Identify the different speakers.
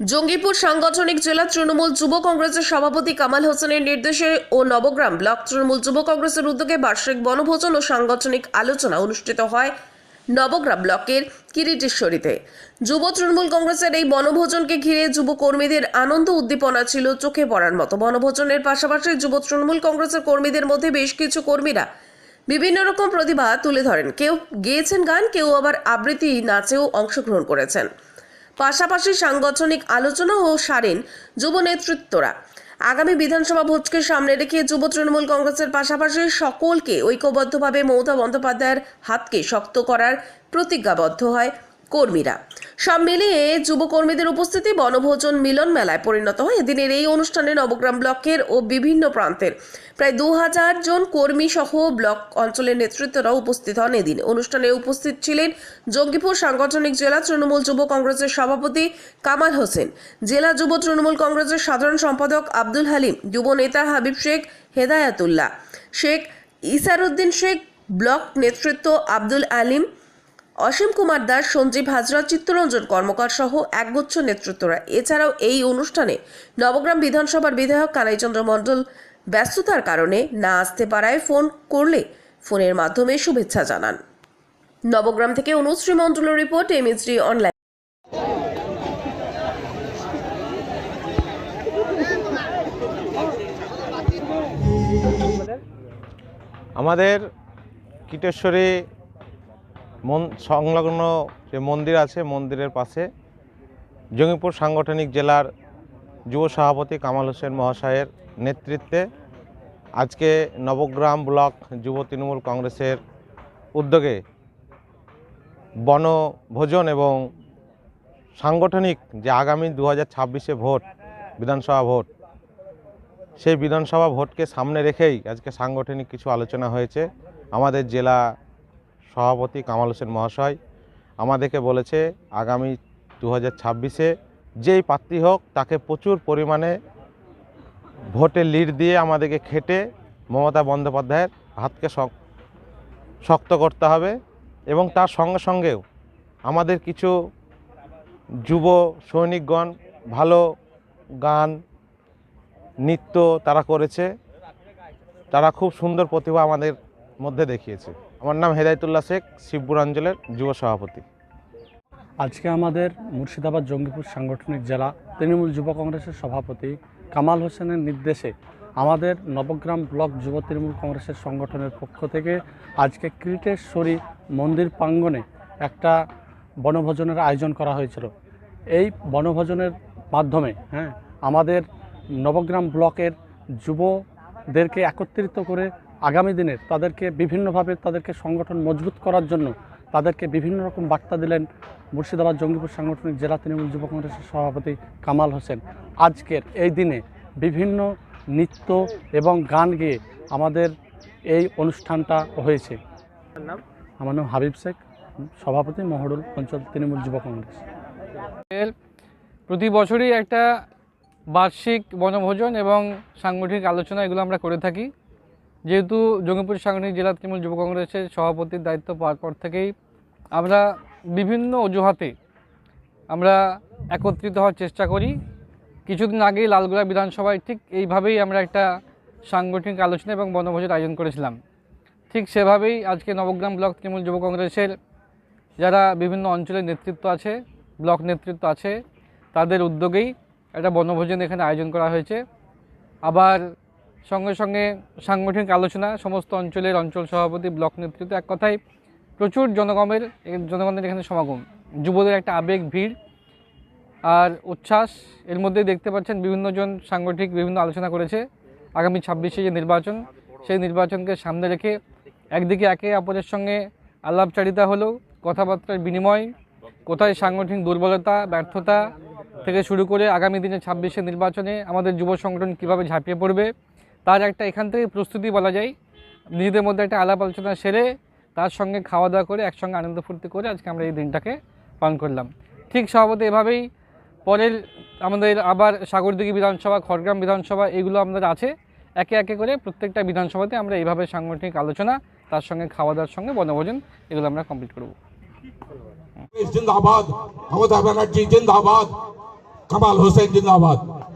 Speaker 1: জঙ্গিপুর সাংগঠনিক জেলা তৃণমূল যুব কংগ্রেসের সভাপতি কামাল হোসেনের নির্দেশে ও নবগ্রাম ব্লক তৃণমূল যুব কংগ্রেসের উদ্যোগে বার্ষিক বনভোজন ও সাংগঠনিক আলোচনা অনুষ্ঠিত হয় নবগ্রাম ব্লকের কিরিটেশ্বরীতে। যুব তৃণমূল কংগ্রেসের এই বনভোজনকে ঘিরে যুব কর্মীদের আনন্দ উদ্দীপনা ছিল চোখে পড়ার মতো। বনভোজনের পাশাপাশি যুব তৃণমূল কংগ্রেসের কর্মীদের মধ্যে বেশ কিছু কর্মীরা বিভিন্ন রকম প্রতিভা তুলে ধরেন। কেউ গেয়েছেন গান, কেউ আবার আবৃত্তি নাচেও অংশগ্রহণ করেছেন। পাশাপাশি সাংগঠনিক আলোচনা ও সারেন যুব নেতৃত্বরা। আগামী বিধানসভা ভোটকে সামনে রেখে যুব তৃণমূল কংগ্রেসের পাশাপাশি সকলকে ঐক্যবদ্ধভাবে মমতা বন্দ্যোপাধ্যায়ের হাতকে শক্ত করার প্রতিজ্ঞাবদ্ধ হয়। কর্মীরা। সব মিলিয়ে যুব কর্মীদের উপস্থিতি বনভোজন মিলন মেলায় পরিণত হয়। এদিনের এই অনুষ্ঠানে নবগ্রাম ব্লকের ও বিভিন্ন প্রান্তের প্রায় দু হাজার জন কর্মী সহ ব্লক অঞ্চলের নেতৃত্বরা উপস্থিত হন। এদিন অনুষ্ঠানে উপস্থিত ছিলেন জঙ্গিপুর সাংগঠনিক জেলা তৃণমূল যুব কংগ্রেসের সভাপতি কামাল হোসেন, জেলা যুব তৃণমূল কংগ্রেসের সাধারণ সম্পাদক আব্দুল হালিম, যুব নেতা হাবিব শেখ হেদায়াতুল্লাহ, শেখ ইসারুদ্দিন শেখ, ব্লক নেতৃত্ব আব্দুল আলিম অসীম কুমার দাস, সঞ্জীব হাজরা, চিত্তরঞ্জন কর্মকার সহ একগুচ্ছ নেতৃত্বরা। এছাড়াও এই অনুষ্ঠানে নবগ্রাম বিধানসভার বিধায়ক কানাইচন্দ্র মণ্ডল ব্যস্ততার কারণে না আসতে পারায় ফোন করলে ফোনের মাধ্যমে শুভেচ্ছা জানান। নবগ্রাম থেকে অনুশ্রী মণ্ডলের রিপোর্ট এমএসডি অনলাইন।
Speaker 2: আমাদের কীটেশ্বরী মন সংলগ্ন যে মন্দির আছে, মন্দিরের পাশে জঙ্গিপুর সাংগঠনিক জেলার যুব সভাপতি কামাল হোসেন মহাশয়ের নেতৃত্বে আজকে নবগ্রাম ব্লক যুব তৃণমূল কংগ্রেসের উদ্যোগে বনভোজন এবং সাংগঠনিক যে আগামী দু হাজার ভোট, বিধানসভা ভোট, সেই বিধানসভা ভোটকে সামনে রেখেই আজকে সাংগঠনিক কিছু আলোচনা হয়েছে। আমাদের জেলা সভাপতি কামাল হোসেন মহাশয় আমাদেরকে বলেছে, আগামী দু হাজার ছাব্বিশে যেই প্রার্থী হোক, তাকে প্রচুর পরিমাণে ভোটে লিড দিয়ে আমাদেরকে খেটে মমতা বন্দ্যোপাধ্যায়ের হাতকে শক- শক্ত করতে হবে এবং তার সঙ্গে সঙ্গেও আমাদের কিছু যুব সৈনিকগণ ভালো গান, নৃত্য তারা করেছে। তারা খুব সুন্দর প্রতিভা আমাদের মধ্যে দেখিয়েছে। আমার নাম হেদায়তুল্লাহ শেখ শিবপুরাঞ্চলের যুব সভাপতি।
Speaker 3: আজকে আমাদের মুর্শিদাবাদ জঙ্গিপুর সাংগঠনিক জেলা তৃণমূল যুব কংগ্রেসের সভাপতি কামাল হোসেনের নির্দেশে আমাদের নবগ্রাম ব্লক যুব তৃণমূল কংগ্রেসের সংগঠনের পক্ষ থেকে আজকে ক্রিটেশ্বরী মন্দির প্রাঙ্গণে একটা বনভোজনের আয়োজন করা হয়েছিল। এই বনভোজনের মাধ্যমে হ্যাঁ আমাদের নবগ্রাম ব্লকের যুবদেরকে একত্রিত করে আগামী দিনের তাদেরকে বিভিন্নভাবে তাদেরকে সংগঠন মজবুত করার জন্য তাদেরকে বিভিন্ন রকম বার্তা দিলেন মুর্শিদাবাদ জঙ্গিপুর সাংগঠনিক জেলা তৃণমূল যুব কংগ্রেসের সভাপতি কামাল হোসেন। আজকের এই দিনে বিভিন্ন নৃত্য এবং গান গেয়ে আমাদের এই অনুষ্ঠানটা হয়েছে। আমার নাম হাবিব শেখ সভাপতি মহরুল অঞ্চল তৃণমূল যুব কংগ্রেস।
Speaker 4: প্রতি বছরই একটা বার্ষিক বনভোজন এবং সাংগঠনিক আলোচনা এগুলো আমরা করে থাকি। যেহেতু জঙ্গিপুর সাংগঠনিক জেলা তৃণমূল যুব কংগ্রেসের সভাপতির দায়িত্ব পাওয়ার পর থেকেই আমরা বিভিন্ন অজুহাতে আমরা একত্রিত হওয়ার চেষ্টা করি। কিছুদিন আগেই লালগোলা বিধানসভায় ঠিক এইভাবেই আমরা একটা সাংগঠনিক আলোচনা এবং বনভোজন আয়োজন করেছিলাম। ঠিক সেভাবেই আজকে নবগ্রাম ব্লক তৃণমূল যুব কংগ্রেসের যারা বিভিন্ন অঞ্চলের নেতৃত্ব আছে, ব্লক নেতৃত্ব আছে, তাদের উদ্যোগেই একটা বনভোজন এখানে আয়োজন করা হয়েছে। আবার সঙ্গে সঙ্গে সাংগঠনিক আলোচনা, সমস্ত অঞ্চলের অঞ্চল সভাপতি, ব্লক নেতৃত্ব এক কথায় প্রচুর জনগণের জনগণের এখানে সমাগম। যুবদের একটা আবেগ, ভিড় আর উচ্ছ্বাস। এর মধ্যে দেখতে পাচ্ছেন বিভিন্নজন সাংগঠনিক বিভিন্ন আলোচনা করেছে। আগামী ছাব্বিশে যে নির্বাচন, সেই নির্বাচনকে সামনে রেখে একদিকে একে অপরের সঙ্গে আলাপচারিতা হলো, কথাবার্তার বিনিময়, কোথায় সাংগঠনিক দুর্বলতা, ব্যর্থতা থেকে শুরু করে আগামী দিনে ছাব্বিশে নির্বাচনে আমাদের যুব সংগঠন কীভাবে ঝাঁপিয়ে পড়বে তার একটা এখান থেকে প্রস্তুতি বলা যায়। নিজেদের মধ্যে একটা আলাপ আলোচনা সেরে তার সঙ্গে খাওয়া দাওয়া করে একসঙ্গে আনন্দ ফুর্তি করে আজকে আমরা এই দিনটাকে পালন করলাম। ঠিক সভাপতি এভাবেই পরের আমাদের আবার সাগরদিগি বিধানসভা, খড়গ্রাম বিধানসভা এগুলো আমাদের আছে। একে একে করে প্রত্যেকটা বিধানসভাতে আমরা এইভাবে সাংগঠনিক আলোচনা, তার সঙ্গে খাওয়া দাওয়ার সঙ্গে বনভোজন এগুলো আমরা কমপ্লিট করব।
Speaker 5: জিন্দাবাদ, মমতা ব্যানার্জি জিন্দাবাদ, কামাল হোসেন জিন্দাবাদ।